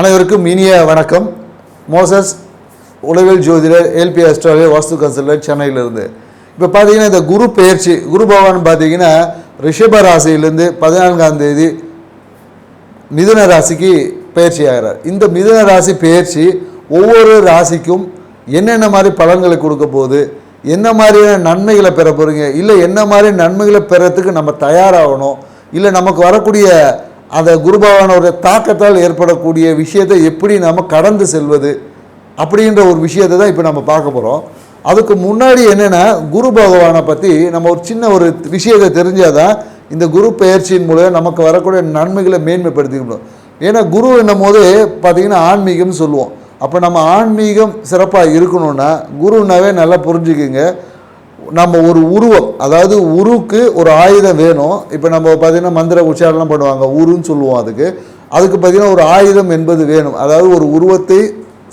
அனைவருக்கும் இனிய வணக்கம். மோசஸ் உளவியல் ஜோதிடர் எல்பி அஸ்ட்ராலியா வாஸ்து கன்சல்டர் சென்னையிலிருந்து. இப்போ பார்த்தீங்கன்னா இந்த குரு பெயர்ச்சி குரு பகவான் பார்த்தீங்கன்னா ரிஷப ராசியிலேருந்து பதினான்காம் தேதி மிதுன ராசிக்கு பயிற்சி ஆகிறார். இந்த மிதுன ராசி பயிற்சி ஒவ்வொரு ராசிக்கும் என்னென்ன மாதிரி பலன்களை கொடுக்க போகுது என்ன மாதிரியான நன்மைகளை பெற போகிறீங்க இல்லை என்ன மாதிரி நன்மைகளை பெறத்துக்கு நம்ம தயாராகணும் இல்லை நமக்கு வரக்கூடிய அந்த குருபகவானோடைய தாக்கத்தால் ஏற்படக்கூடிய விஷயத்தை எப்படி நம்ம கடந்து செல்வது அப்படின்ற ஒரு விஷயத்தை தான் இப்போ நம்ம பார்க்க போகிறோம் அதுக்கு முன்னாடி என்னென்னா குரு பகவானை பற்றி நம்ம ஒரு சின்ன ஒரு விஷயத்தை தெரிஞ்சால் தான் இந்த குரு பயிற்சியின் மூலம் நமக்கு வரக்கூடிய நன்மைகளை மேன்மைப்படுத்திக்க முடியும். ஏன்னா குரு என்னும் போது பார்த்திங்கன்னா ஆன்மீகம்னு சொல்லுவோம். அப்போ நம்ம ஆன்மீகம் சிறப்பாக இருக்கணும்னா குருனாவே நல்லா புரிஞ்சுக்குங்க. நம்ம ஒரு உருவம் அதாவது உருவுக்கு ஒரு ஆயுதம் வேணும். இப்போ நம்ம பார்த்தீங்கன்னா மந்திர உச்சாரணம் பண்ணுவாங்க உருன்னு சொல்லுவோம் அதுக்கு. அதுக்கு பார்த்தீங்கன்னா ஒரு ஆயுதம் என்பது வேணும். அதாவது ஒரு உருவத்தை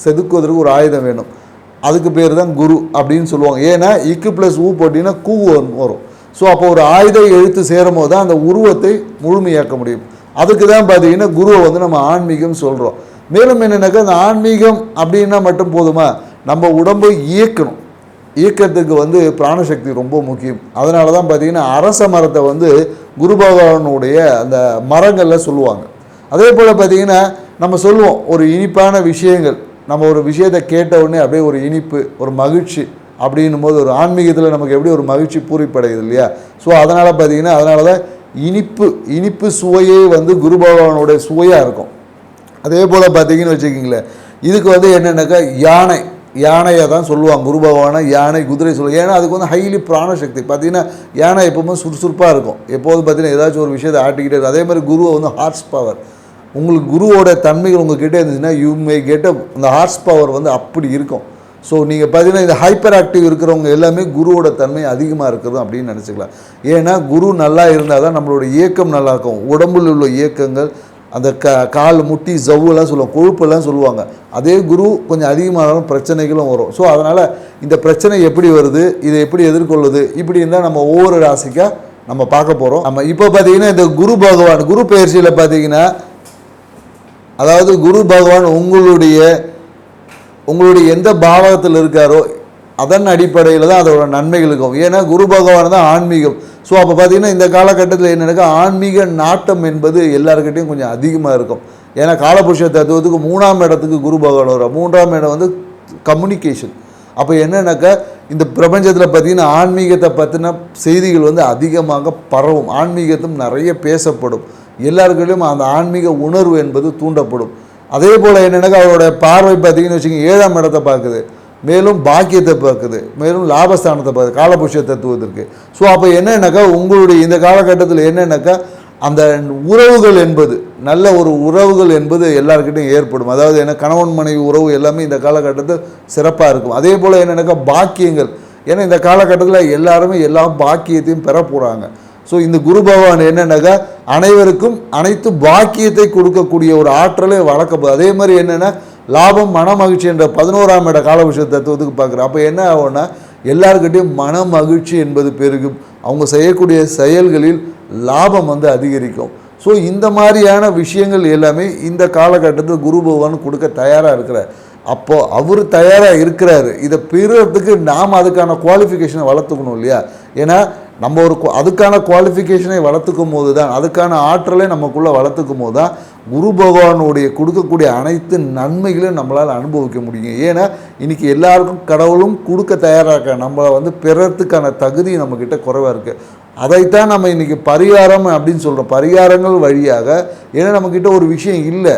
செதுக்குவதற்கு ஒரு ஆயுதம் வேணும். அதுக்கு பேர் தான் குரு அப்படின்னு சொல்லுவாங்க. ஏன்னா இக்கு ப்ளஸ் ஊ போட்டிங்கன்னா கூ வரும். ஸோ அப்போ ஒரு ஆயுத எழுத்து சேரும் போது தான் அந்த உருவத்தை முழுமையாக்க முடியும். அதுக்கு தான் பார்த்தீங்கன்னா குருவை வந்து நம்ம ஆன்மீகம் சொல்கிறோம் மேலும் என்னென்னாக்கா அந்த ஆன்மீகம் அப்படின்னா மட்டும் போதுமா? நம்ம உடம்பை இயக்கணும். இயக்கத்துக்கு வந்து பிராணசக்தி ரொம்ப முக்கியம். அதனால தான் பார்த்தீங்கன்னா அரச மரத்தை வந்து குரு பகவானுடைய அந்த மரங்களில் சொல்லுவாங்க. அதே போல் பார்த்தீங்கன்னா நம்ம சொல்லுவோம் ஒரு இனிப்பான விஷயங்கள். நம்ம ஒரு விஷயத்தை கேட்ட உடனே அப்படியே ஒரு இனிப்பு ஒரு மகிழ்ச்சி அப்படின்னும் போது ஒரு ஆன்மீகத்தில் நமக்கு எப்படி ஒரு மகிழ்ச்சி பூரிப்படையுது இல்லையா? ஸோ அதனால் பார்த்தீங்கன்னா அதனால தான் இனிப்பு இனிப்பு சுவையே வந்து குரு பகவானுடைய சுவையாக இருக்கும். அதே போல் பார்த்தீங்கன்னு வச்சுக்கிங்களேன் இதுக்கு வந்து என்னென்னாக்கா? யானை. யானையை தான் சொல்லுவாங்க. குரு பகவானை யானை குதிரை சொல்லுவாங்க. ஏன்னா அதுக்கு வந்து ஹைலி பிராணசக்தி. பார்த்தீங்கன்னா யானை எப்பவுமே சுறுசுறுப்பாக இருக்கும். எப்போதும் பார்த்தீங்கன்னா ஏதாச்சும் ஒரு விஷயத்தை ஆட்டிக்கிட்டே இருக்கும். அதே மாதிரி குருவை வந்து ஹார்ஸ் பவர் உங்களுக்கு குருவோட தன்மைகள் உங்ககிட்ட இருந்துச்சுன்னா யூ மே கெட் அந்த ஹார்ஸ் பவர் வந்து அப்படி இருக்கும். ஸோ நீங்கள் பார்த்தீங்கன்னா இந்த ஹைப்பர் ஆக்டிவ் இருக்கிறவங்க எல்லாமே குருவோட தன்மை அதிகமாக இருக்கிறது அப்படின்னு நினச்சிக்கலாம். ஏன்னா குரு நல்லா இருந்தால் தான் நம்மளோட இயக்கம் நல்லா இருக்கும். உடம்புல உள்ள இயக்கங்கள் அந்த க கால் முட்டி ஜவ்வுலாம் சொல்லுவாங்க கொழுப்பெல்லாம் சொல்லுவாங்க. அதே குரு கொஞ்சம் அதிகமானாலும் பிரச்சனைகளும் வரும். ஸோ அதனால் இந்த பிரச்சனை எப்படி வருது இதை எப்படி எதிர்கொள்ளுது இப்படி இருந்தால் நம்ம ஒவ்வொரு ராசிக்காக நம்ம பார்க்க போகிறோம் நம்ம இப்போ பார்த்தீங்கன்னா இந்த குரு பகவான் குரு பயிற்சியில் பார்த்தீங்கன்னா அதாவது குரு பகவான் உங்களுடைய உங்களுடைய எந்த பாவகத்தில் இருக்காரோ அதன் அடிப்படையில் தான் அதோட நன்மைகள் இருக்கும். ஏன்னா குரு பகவான் தான் ஆன்மீகம். ஸோ அப்போ பார்த்தீங்கன்னா இந்த காலகட்டத்தில் என்னென்னாக்கா ஆன்மீக நாட்டம் என்பது எல்லாருக்கிட்டையும் கொஞ்சம் அதிகமாக இருக்கும். ஏன்னா காலபுருஷ தத்துவத்துக்கு மூணாம் இடத்துக்கு குரு பகவான் வரும் மூன்றாம் இடம் வந்து கம்யூனிகேஷன் அப்போ என்னென்னாக்கா இந்த பிரபஞ்சத்தில் பார்த்தீங்கன்னா ஆன்மீகத்தை பற்றின செய்திகள் வந்து அதிகமாக பரவும். ஆன்மீகத்தும் நிறைய பேசப்படும். எல்லாருக்கிட்டையும் அந்த ஆன்மீக உணர்வு என்பது தூண்டப்படும். அதே போல் என்னென்னாக்கா அவரோட பார்வை பார்த்தீங்கன்னு வச்சுக்கோங்க ஏழாம் இடத்தை பார்க்குது. மேலும் பாக்கியத்தை பார்க்குது. மேலும் லாபஸ்தானத்தை பார்க்குது. காலபுருஷ தத்துவத்திற்கு. ஸோ அப்போ என்னென்னாக்கா உங்களுடைய இந்த காலகட்டத்தில் என்னென்னாக்கா அந்த உறவுகள் என்பது நல்ல ஒரு உறவுகள் என்பது எல்லாருக்கிட்டையும் ஏற்படும். அதாவது என்ன கணவன் மனைவி உறவு எல்லாமே இந்த காலகட்டத்தில் சிறப்பாக இருக்கும். அதே போல் என்னென்னாக்கா பாக்கியங்கள். ஏன்னா இந்த காலகட்டத்தில் எல்லாருமே எல்லா பாக்கியத்தையும் பெற போகிறாங்க ஸோ இந்த குரு பகவான் என்னென்னாக்கா அனைவருக்கும் அனைத்து பாக்கியத்தை கொடுக்கக்கூடிய ஒரு ஆற்றலை வளர்க்க அதே மாதிரி என்னென்னா லாபம் மன மகிழ்ச்சி என்ற பதினோராம் இட காலபுருஷ தத்துவத்துக்கு பார்க்குறோம் அப்போ என்ன ஆகும்னா எல்லாருக்கிட்டையும் மன மகிழ்ச்சி என்பது பெருகும். அவங்க செய்யக்கூடிய செயல்களில் லாபம் வந்து அதிகரிக்கும். ஸோ இந்த மாதிரியான விஷயங்கள் எல்லாமே இந்த காலகட்டத்தில் குரு பகவான் கொடுக்க தயாராக இருக்கிறார். அப்போது அவர் தயாராக இருக்கிறாரு. இதை பெறுறதுக்கு நாம் அதுக்கான குவாலிஃபிகேஷனை வளர்த்துக்கணும் இல்லையா? ஏன்னா நம்ம ஒரு அதுக்கான குவாலிஃபிகேஷனை வளர்த்துக்கும் போது தான் அதுக்கான ஆற்றலை நமக்குள்ளே வளர்த்துக்கும் போது தான் குரு பகவானுடைய கொடுக்கக்கூடிய அனைத்து நன்மைகளையும் நம்மளால் அனுபவிக்க முடியும். ஏன்னா இன்றைக்கி எல்லாருக்கும் கடவுளும் கொடுக்க தயாராக இருக்க நம்மளை வந்து பெறத்துக்கான தகுதி நம்மக்கிட்ட குறைவாக இருக்குது அதைத்தான் நம்ம இன்றைக்கி பரிகாரம் அப்படின்னு சொல்கிறோம் பரிகாரங்கள் வழியாக ஏன்னா நம்மக்கிட்ட ஒரு விஷயம் இல்லை.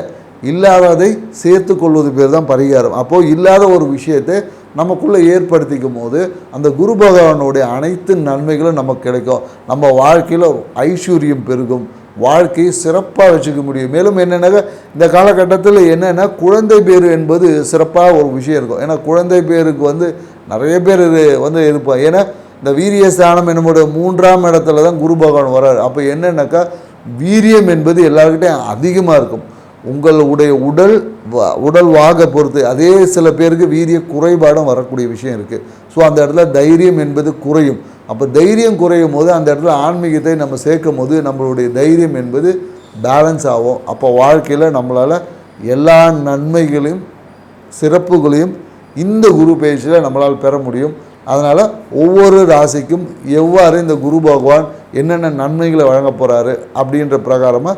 இல்லாததை சேர்த்து கொள்வது பேர் தான் பரிகாரம். அப்போது இல்லாத ஒரு விஷயத்தை நமக்குள்ளே ஏற்படுத்திக்கும் போது அந்த குரு பகவானுடைய அனைத்து நன்மைகளும் நமக்கு கிடைக்கும். நம்ம வாழ்க்கையில் ஐஸ்வர்யம் பெருகும். வாழ்க்கையை சிறப்பாக வச்சுக்க முடியும். மேலும் என்னென்னாக்கா இந்த காலகட்டத்தில் என்னென்னா குழந்தை பேர் என்பது சிறப்பாக ஒரு விஷயம் இருக்கும். ஏன்னா குழந்தை பேருக்கு வந்து நிறைய பேர் இது வந்து இருப்பாங்க ஏன்னா இந்த வீரிய ஸ்தானம் என்னுடைய மூன்றாம் இடத்துல தான் குரு பகவான் வர்றார். அப்போ என்னென்னாக்கா வீரியம் என்பது எல்லாருக்கிட்டையும் அதிகமாக இருக்கும். உங்களுடைய உடல் வ- உடல் வாக பொறுத்து அதே சில பேருக்கு வீரிய குறைபாடும் வரக்கூடிய விஷயம் இருக்குது ஸோ அந்த இடத்துல தைரியம் என்பது குறையும். அப்போ தைரியம் குறையும் போது அந்த இடத்துல ஆன்மீகத்தை நம்ம சேர்க்கும் போது நம்மளுடைய தைரியம் என்பது பேலன்ஸ் ஆகும். அப்போ வாழ்க்கையில் நம்மளால் எல்லா நன்மைகளையும் சிறப்புகளையும் இந்த குரு பயிற்சியில் நம்மளால் பெற முடியும். அதனால் ஒவ்வொரு ராசிக்கும் எவ்வாறு இந்த குரு பகவான் என்னென்ன நன்மைகளை வழங்க போகிறாரு அப்படின்ற பிரகாரமாக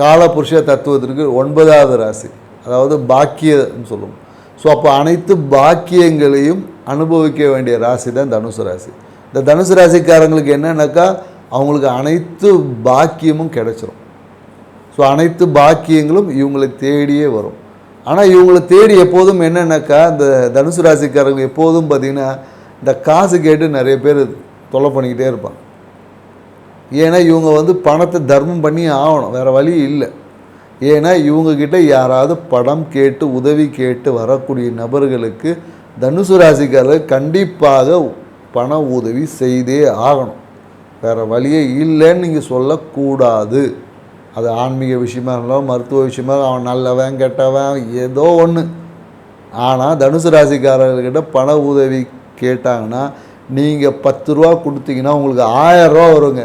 காலபுருஷ தத்துவத்திற்கு ஒன்பதாவது ராசி அதாவது பாக்கியம்னு சொல்லுவோம். ஸோ அப்போ அனைத்து பாக்கியங்களையும் அனுபவிக்க வேண்டிய ராசி தான் தனுசு ராசி. இந்த தனுசு ராசிக்காரங்களுக்கு என்னென்னாக்கா அவங்களுக்கு அனைத்து பாக்கியமும் கிடைச்சிரும். ஸோ அனைத்து பாக்கியங்களும் இவங்களை தேடியே வரும். ஆனால் இவங்களை தேடி எப்போதும் என்னென்னாக்கா இந்த தனுசு ராசிக்காரங்க எப்போதும் பார்த்திங்கன்னா இந்த காசு கேட்டு நிறைய பேர் தொல்லை பண்ணிக்கிட்டே இருப்பாங்க. ஏன்னா இவங்க வந்து பணத்தை தர்மம் பண்ணி ஆகணும் வேறு வழி இல்லை. ஏன்னா இவங்கக்கிட்ட யாராவது படம் கேட்டு உதவி கேட்டு வரக்கூடிய நபர்களுக்கு தனுசு ராசிக்காரர் கண்டிப்பாக பண உதவி செய்தே ஆகணும். வேறு வழியே இல்லைன்னு நீங்கள் சொல்லக்கூடாது. அது ஆன்மீக விஷயமா இருந்தாலும் மருத்துவ விஷயமா அவன் நல்லவன் கெட்டவன் ஏதோ ஒன்று ஆனால் தனுசு ராசிக்காரர்கிட்ட பண உதவி கேட்டாங்கன்னா நீங்கள் பத்து ரூபா கொடுத்தீங்கன்னா உங்களுக்கு ஆயிரம் ரூபா வருங்க.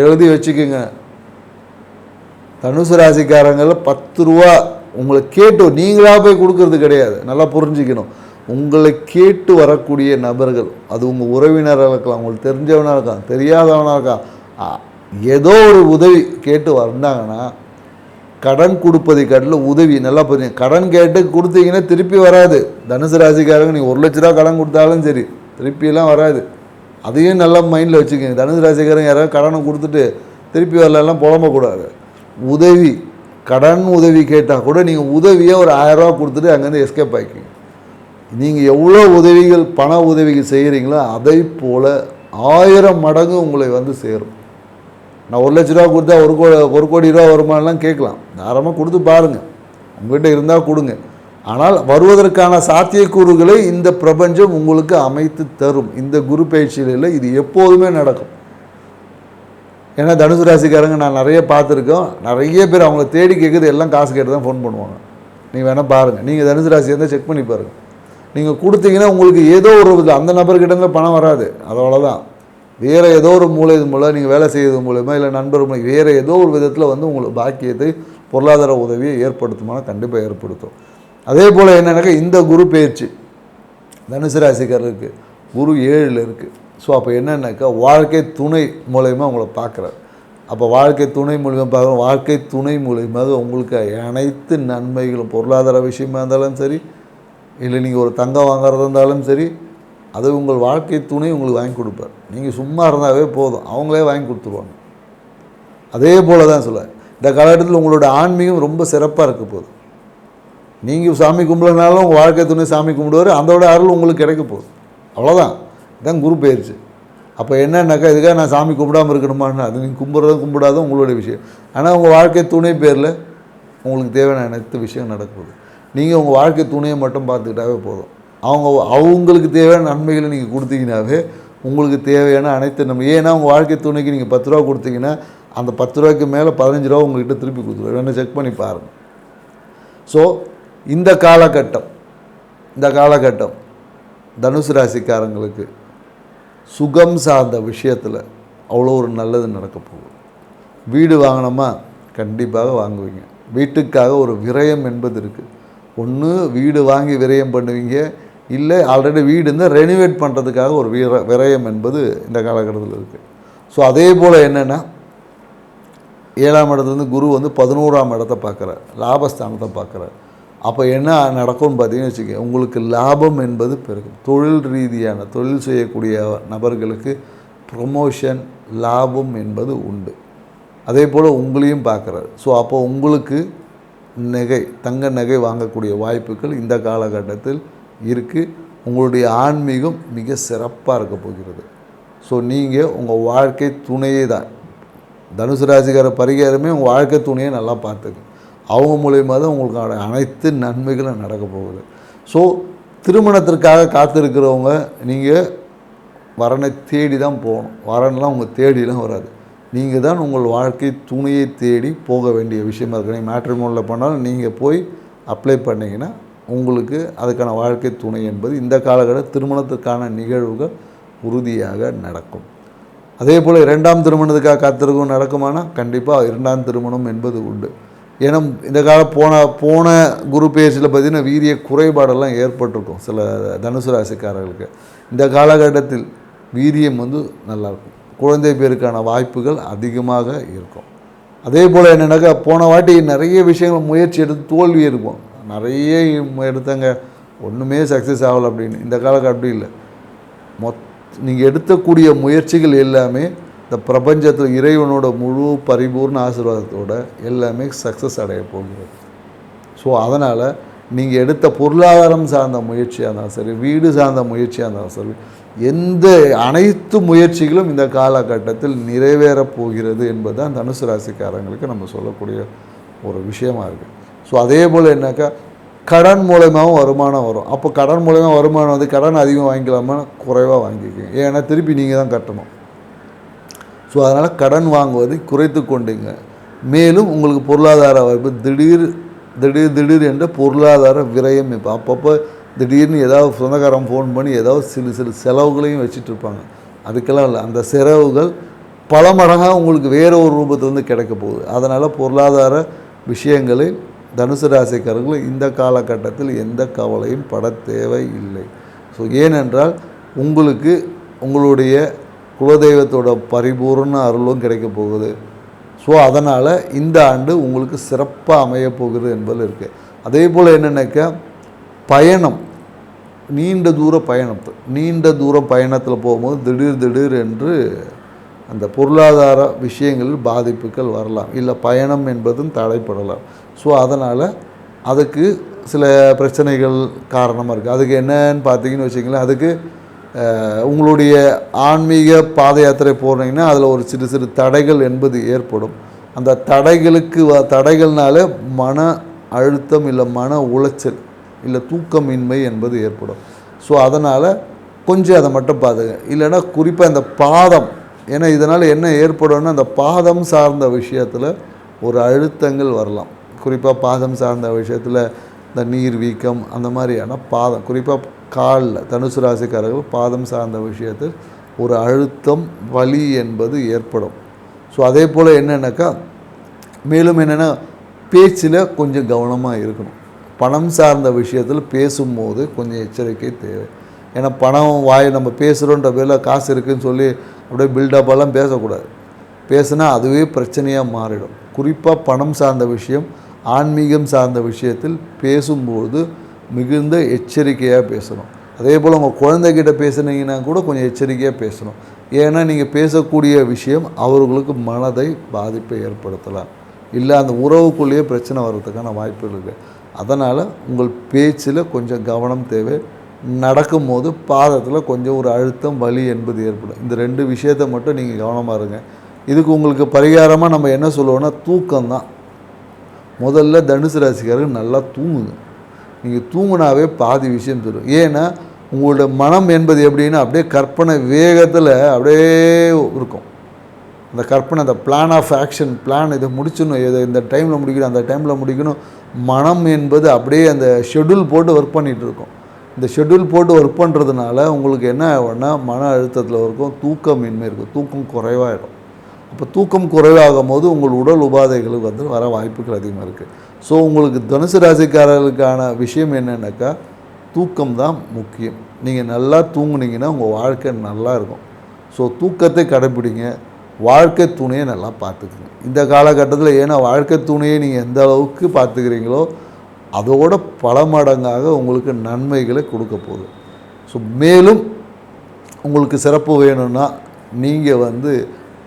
எழுதி வச்சுக்கோங்க. தனுசு ராசிக்காரங்கள பத்து ரூபா உங்களை கேட்டு நீங்களாக போய் கொடுக்கறது கிடையாது. நல்லா புரிஞ்சுக்கணும். உங்களை கேட்டு வரக்கூடிய நபர்கள் அது உங்கள் உறவினராக இருக்கலாம் உங்களுக்கு தெரிஞ்சவனாக இருக்கலாம் தெரியாதவனாக இருக்கலாம் ஏதோ ஒரு உதவி கேட்டு வந்தாங்கன்னா கடன் கொடுப்பதை காட்டிலும் உதவி நல்லா புரியுங்க கடன் கேட்டு கொடுத்தீங்கன்னா திருப்பி வராது. தனுசு ராசிக்காரங்க நீங்கள் ஒரு லட்ச ரூபா கடன் கொடுத்தாலும் சரி திருப்பியெல்லாம் வராது. அதையும் நல்லா மைண்டில் வச்சுக்கோங்க. தனுசு ராசிக்காரன் யாராவது கடனை கொடுத்துட்டு திருப்பி வரலாம் புலம்பக்கூடாது. உதவி கடன் உதவி கேட்டால் கூட நீங்கள் உதவியை ஒரு ஆயிரரூவா கொடுத்துட்டு அங்கேருந்து எஸ்கேப் ஆகிக்கிங்க நீங்கள் எவ்வளோ உதவிகள் பண உதவிகள் செய்கிறீங்களோ அதை போல் ஆயிரம் மடங்கு உங்களை வந்து சேரும். நான் ஒரு லட்ச ரூபா கொடுத்தா ஒரு கோ ஒரு கோடி ரூபா வருமானலாம் கேட்கலாம். தாராளமாக கொடுத்து பாருங்கள் உங்கள்கிட்ட இருந்தால் கொடுங்க. ஆனால் வருவதற்கான சாத்தியக்கூறுகளை இந்த பிரபஞ்சம் உங்களுக்கு அமைத்து தரும். இந்த குரு பயிற்சியில் இது எப்போதுமே நடக்கும். ஏன்னா தனுசு ராசிக்காரங்க நான் நிறைய பார்த்துருக்கோம். நிறைய பேர் அவங்கள தேடி கேட்குறது எல்லாம் காசு கேட்டு தான் ஃபோன் பண்ணுவாங்க. நீங்கள் வேணால் பாருங்கள் நீங்கள் தனுசு ராசி இருந்தால் செக் பண்ணி பாருங்கள் நீங்கள் கொடுத்தீங்கன்னா உங்களுக்கு ஏதோ ஒரு வித அந்த நபர்கிட்ட பணம் வராது. அதோட தான் வேறு ஏதோ ஒரு மூலை மூலம் நீங்கள் வேலை செய்வது மூலயமா இல்லை நண்பர் மூலம் வேறு ஏதோ ஒரு விதத்தில் வந்து உங்களுக்கு பாக்கியத்தை பொருளாதார உதவியை ஏற்படுத்துமானால் கண்டிப்பாக ஏற்படுத்தும். அதே போல் என்னென்னாக்கா இந்த குரு பயிற்சி. தனுசு ராசிக்காரருக்கு குரு ஏழில் இருக்குது ஸோ அப்போ என்னென்னாக்கா வாழ்க்கை துணை மூலயமா உங்களை பார்க்குறாரு அப்போ வாழ்க்கை துணை மூலியமாக பார்க்குறோம் வாழ்க்கை துணை மூலியமாக உங்களுக்கு அனைத்து நன்மைகளும் பொருளாதார விஷயமா இருந்தாலும் சரி இல்லை நீங்கள் ஒரு தங்கம் வாங்குறதா இருந்தாலும் சரி அது உங்கள் வாழ்க்கை துணை உங்களுக்கு வாங்கி கொடுப்பார். நீங்கள் சும்மா இருந்தாவே போதும். அவங்களே வாங்கி கொடுத்துருவாங்க. அதே போல தான் சொல்ல இந்த காலகட்டத்தில் உங்களோட ஆன்மீகம் ரொம்ப சிறப்பாக இருக்க போகுது. நீங்கள் சாமி கும்பிடனாலும் உங்கள் வாழ்க்கை துணை சாமி கும்பிடுவார் அதோட அருள் உங்களுக்கு கிடைக்க போகுது. அவ்வளோதான் இதான் குரு பயிற்சி. அப்போ என்னன்னாக்கா இதுக்காக நான் சாமி கும்பிடாமல் இருக்கணுமான்னு அது நீங்கள் கும்பிட்றதும் கும்பிடாதும் உங்களுடைய விஷயம். ஆனால் உங்கள் வாழ்க்கை துணை பேரில் உங்களுக்கு தேவையான அனைத்து விஷயம் நடக்குது நீங்கள் உங்கள் வாழ்க்கை துணையை மட்டும் பார்த்துக்கிட்டாவே போதும். அவங்க அவங்களுக்கு தேவையான நன்மைகளை நீங்கள் கொடுத்தீங்கனாவே உங்களுக்கு தேவையான அனைத்து நம்ம ஏன்னா உங்கள் வாழ்க்கை துணைக்கு நீங்கள் பத்து ரூபா கொடுத்தீங்கன்னா அந்த பத்து ரூபாய்க்கு மேலே பதினஞ்சு ரூபா உங்கள்கிட்ட திருப்பி கொடுத்துருவேன் வேணால் செக் பண்ணி பாருங்கள் ஸோ இந்த காலகட்டம் இந்த காலகட்டம் தனுசு ராசிக்காரங்களுக்கு சுகம் சார்ந்த விஷயத்தில் அவ்வளோ ஒரு நல்லது நடக்க போகுது. வீடு வாங்கினோமா கண்டிப்பாக வாங்குவீங்க. வீட்டுக்காக ஒரு விரயம் என்பது இருக்குது ஒன்று வீடு வாங்கி விரயம் பண்ணுவீங்க. இல்லை ஆல்ரெடி வீடு இருந்தால் ரெனிவேட் பண்ணுறதுக்காக ஒரு விர விரயம் என்பது இந்த காலகட்டத்தில் இருக்குது ஸோ அதே போல் என்னென்னா ஏழாம் இடத்துலேருந்து குரு வந்து பதினோராம் இடத்த பார்க்குறார். லாபஸ்தானத்தை பார்க்குறார். அப்போ என்ன நடக்கும்னு பார்த்தீங்கன்னு வச்சுக்கோங்க உங்களுக்கு லாபம் என்பது பெருகும். தொழில் ரீதியான தொழில் செய்யக்கூடிய நபர்களுக்கு ப்ரொமோஷன் லாபம் என்பது உண்டு. அதே போல் உங்களையும் பார்க்குறாரு. ஸோ அப்போ உங்களுக்கு நகை தங்க நகை வாங்கக்கூடிய வாய்ப்புகள் இந்த காலகட்டத்தில் இருக்குது உங்களுடைய ஆன்மீகம் மிக சிறப்பாக இருக்க போகிறது. ஸோ நீங்கள் உங்கள் வாழ்க்கை துணையே தான் தனுசு ராசிக்கார பரிகாரமே உங்கள் வாழ்க்கை துணையை நல்லா பார்த்துக்கணும். அவங்க மூலயமா தான் உங்களுக்கு அனைத்து நன்மைகளும் நடக்க போகுது. ஸோ திருமணத்திற்காக காத்திருக்கிறவங்க நீங்கள் வரனை தேடி தான் போகணும். வரன்லாம் உங்கள் தேடிலாம் வராது. நீங்கள் தான் உங்கள் வாழ்க்கை துணையை தேடி போக வேண்டிய விஷயமா இருக்கு. நீங்கள் மேட்ரிமோனில் பண்ணாலும் நீங்கள் போய் அப்ளை பண்ணிங்கன்னா உங்களுக்கு அதுக்கான வாழ்க்கை துணை என்பது இந்த காலகட்ட திருமணத்துக்கான நிகழ்வுகள் உறுதியாக நடக்கும். அதே போல் இரண்டாம் திருமணத்துக்காக காத்திருக்கும் நடக்குமானா கண்டிப்பாக இரண்டாம் திருமணம் என்பது உண்டு. ஏன்னா இந்த கால போன போன குரு பேசியில் பார்த்தீங்கன்னா வீரிய குறைபாடெல்லாம் ஏற்பட்டிருக்கும் சில தனுசு ராசிக்காரர்களுக்கு. இந்த காலகட்டத்தில் வீரியம் வந்து நல்லாயிருக்கும். குழந்தை பேருக்கான வாய்ப்புகள் அதிகமாக இருக்கும். அதே போல் என்னென்னாக்கா போன வாட்டி நிறைய விஷயங்கள் முயற்சி எடுத்து தோல்வி இருக்கும் நிறைய எடுத்தங்க ஒன்றுமே சக்ஸஸ் ஆகலை அப்படின்னு. இந்த காலகட்டம் அப்படி இல்லை. மொத் நீங்கள் எடுத்தக்கூடிய முயற்சிகள் எல்லாமே இந்த பிரபஞ்சத்தில் இறைவனோட முழு பரிபூர்ண ஆசீர்வாதத்தோட எல்லாமே சக்ஸஸ் அடைய போகிறது ஸோ அதனால் நீங்கள் எடுத்த பொருளாதாரம் சார்ந்த முயற்சியாக இருந்தாலும் சரி வீடு சார்ந்த முயற்சியாக இருந்தாலும் சரி எந்த அனைத்து முயற்சிகளும் இந்த காலகட்டத்தில் நிறைவேறப் போகிறது என்பது தான் தனுசு ராசிக்காரங்களுக்கு நம்ம சொல்லக்கூடிய ஒரு விஷயமா இருக்குது ஸோ அதே போல் என்னக்கா கடன் மூலயமாவும் வருமானம் வரும். அப்போ கடன் மூலயமா வருமானம் வந்து கடன் அதிகமாக வாங்கிக்கலாமா குறைவாக வாங்கிக்கோங்க. ஏன்னா திருப்பி நீங்கள் தான் கட்டணும். ஸோ அதனால் கடன் வாங்குவதை குறைத்து கொண்டீங்க. மேலும் உங்களுக்கு பொருளாதார வாய்ப்பு திடீர் திடீர் திடீர் என்ற பொருளாதார விரயம் இப்போ அப்பப்போ திடீர்னு ஏதாவது சொந்தக்காரன் ஃபோன் பண்ணி ஏதாவது சிறு சிறு செலவுகளையும் வச்சுட்டு இருப்பாங்க. அதுக்கெல்லாம் இல்லை. அந்த செலவுகள் பல மடங்காக உங்களுக்கு வேறு ஒரு ரூபத்தில் வந்து கிடைக்க போகுது. அதனால் பொருளாதார விஷயங்களை தனுசு ராசிக்காரர்கள் இந்த காலகட்டத்தில் எந்த கவலையும் பட தேவை இல்லை ஸோ ஏனென்றால் உங்களுக்கு உங்களுடைய குலதெய்வத்தோட பரிபூர்ண அருளும் கிடைக்க போகுது. ஸோ அதனால் இந்த ஆண்டு உங்களுக்கு சிறப்பாக அமைய போகுது என்பதில் இருக்குது அதே போல் என்னென்னாக்கா பயணம். நீண்ட தூர பயணம். நீண்ட தூர பயணத்தில் போகும்போது திடீர் திடீர் என்று அந்த பொருளாதார விஷயங்களில் பாதிப்புகள் வரலாம். இல்லை பயணம் என்பதும் தடைப்படலாம். ஸோ அதனால் அதுக்கு சில பிரச்சனைகள் காரணமாக இருக்குது அதுக்கு என்னன்னு பார்த்தீங்கன்னு வச்சிங்களேன் அதுக்கு உங்களுடைய ஆன்மீக பாத யாத்திரை போனீங்கன்னா அதில் ஒரு சிறு சிறு தடைகள் என்பது ஏற்படும். அந்த தடைகளுக்கு வ தடைகள்னால மன அழுத்தம் இல்லை மன உளைச்சல் இல்லை தூக்கமின்மை என்பது ஏற்படும். ஸோ அதனால் கொஞ்சம் அதை மட்டும் பார்த்துங்க இல்லைன்னா குறிப்பாக இந்த பாதம் ஏன்னா இதனால் என்ன ஏற்படும்னா அந்த பாதம் சார்ந்த விஷயத்தில் ஒரு அழுத்தங்கள் வரலாம். குறிப்பாக பாதம் சார்ந்த விஷயத்தில் இந்த நீர் வீக்கம் அந்த மாதிரியான பாதம் குறிப்பாக காலில் தனுசு ராசிக்காரர்கள் பாதம் சார்ந்த விஷயத்தில் ஒரு அழுத்தம் வலி என்பது ஏற்படும். ஸோ அதே போல் என்னென்னாக்கா மேலும் என்னென்னா பேச்சில் கொஞ்சம் கவனமாக இருக்கணும். பணம் சார்ந்த விஷயத்தில் பேசும்போது கொஞ்சம் எச்சரிக்கை தேவை. ஏன்னா பணம் வாய் நம்ம பேசுகிறோன்ற பேரில் காசு இருக்குன்னு சொல்லி அப்படியே பில்டப்பெல்லாம் பேசக்கூடாது. பேசுனா அதுவே பிரச்சனையாக மாறிடும். குறிப்பாக பணம் சார்ந்த விஷயம் ஆன்மீகம் சார்ந்த விஷயத்தில் பேசும்போது மிகுந்த எச்சரிக்கையாக பேசணும். அதே போல் உங்கள் குழந்தைகிட்ட பேசுனீங்கன்னா கூட கொஞ்சம் எச்சரிக்கையாக பேசணும். ஏன்னா நீங்கள் பேசக்கூடிய விஷயம் அவர்களுக்கு மனதை பாதிப்பை ஏற்படுத்தலாம். இல்லை அந்த உறவுக்குள்ளேயே பிரச்சனை வர்றதுக்கான வாய்ப்புகள் இருக்குது அதனால் உங்கள் பேச்சில் கொஞ்சம் கவனம் தேவை. நடக்கும்போது பாதத்தில் கொஞ்சம் ஒரு அழுத்தம் வலி என்பது ஏற்படும். இந்த ரெண்டு விஷயத்தை மட்டும் நீங்கள் கவனமாக இருங்க. இதுக்கு உங்களுக்கு பரிகாரமாக நம்ம என்ன சொல்லுவோம்னா தூக்கம் தான் முதல்ல தனுசு ராசிக்காரர்கள் நல்லா தூங்குங்க. நீங்கள் தூங்கினாவே பாதி விஷயம் தெரியும் ஏன்னா உங்களோட மனம் என்பது எப்படின்னா அப்படியே கற்பனை வேகத்தில் அப்படியே இருக்கும். அந்த கற்பனை அந்த பிளான் ஆஃப் ஆக்ஷன் பிளான் இதை முடிச்சிடணும். இதை இந்த டைமில் முடிக்கணும் அந்த டைமில் முடிக்கணும். மனம் என்பது அப்படியே அந்த ஷெட்யூல் போட்டு ஒர்க் பண்ணிகிட்டு இருக்கும். இந்த ஷெட்யூல் போட்டு ஒர்க் பண்ணுறதுனால உங்களுக்கு என்ன ஆகும்னா மன அழுத்தத்தில் இருக்கும் தூக்கமின்மை இருக்கும். தூக்கம் குறைவாகிடும் அப்போ தூக்கம் குறைவாகும் போது உங்கள் உடல் உபாதைகளுக்கு வந்து வர வாய்ப்புகள் அதிகமாக இருக்குது ஸோ உங்களுக்கு தனுசு ராசிக்காரர்களுக்கான விஷயம் என்னென்னாக்கா தூக்கம் தான் முக்கியம். நீங்கள் நல்லா தூங்குனீங்கன்னா உங்கள் வாழ்க்கை நல்லா இருக்கும். ஸோ தூக்கத்தை கடைப்பிடிங்க. வாழ்க்கை துணையை நல்லா பார்த்துக்குங்க. இந்த காலகட்டத்தில் ஏன்னா வாழ்க்கை துணையை நீங்கள் எந்த அளவுக்கு பார்த்துக்கிறீங்களோ அதோட பல மடங்காக உங்களுக்கு நன்மைகளை கொடுக்க போகுது. ஸோ மேலும் உங்களுக்கு சிறப்பு வேணும்னா நீங்கள் வந்து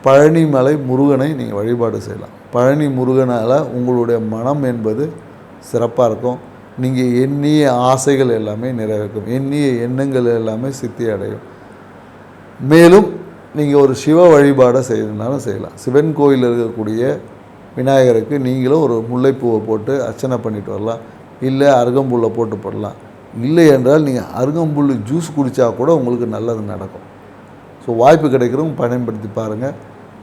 பழனிமலை முருகனை நீங்கள் வழிபாடு செய்யலாம். பழனி முருகனால் உங்களுடைய மனம் என்பது சிறப்பாக இருக்கும். நீங்கள் எண்ணிய ஆசைகள் எல்லாமே நிறைவேறும். எண்ணிய எண்ணங்கள் எல்லாமே சித்தி அடையும். மேலும் நீங்கள் ஒரு சிவ வழிபாடை செய்யணுனாலும் செய்யலாம். சிவன் கோயில் இருக்கக்கூடிய விநாயகருக்கு நீங்களும் ஒரு முல்லைப்பூவை போட்டு அர்ச்சனை பண்ணிட்டு வரலாம். இல்லை அருகம்புல்லை போட்டு போடலாம். இல்லை என்றால் நீங்கள் அருகம்புல் ஜூஸ் குடித்தா கூட உங்களுக்கு நல்லது நடக்கும். ஸோ வாய்ப்பு கிடைக்கிறவங்க பயன்படுத்தி பாருங்கள்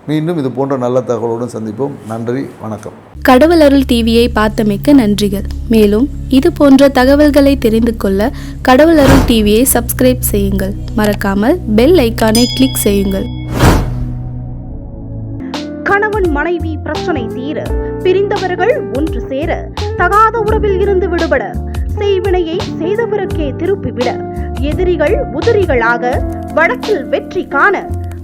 மீண்டும் இது போன்ற நல்ல தகவலுடன் சந்திப்போம். நன்றி வணக்கம். கடவுள் அருள் டிவியை பார்த்தமைக்க நன்றிகள். மேலும் இது போன்ற தகவல்களை தெரிந்து கொள்ள கடவுள் அருள் டிவியை சப்ஸ்கிரைப் செய்யுங்கள். மறக்காமல் பெல் ஐக்கானை கிளிக் செய்யுங்கள். கணவன் மனைவி பிரச்சனை தீர பிரிந்தவர்கள் ஒன்று சேர தகாத உறவில் இருந்து விடுபட செய்வினையை செய்தவருக்கே திருப்பிவிட எதிரிகள் உதிரிகளாக வழக்கில் வெற்றி காண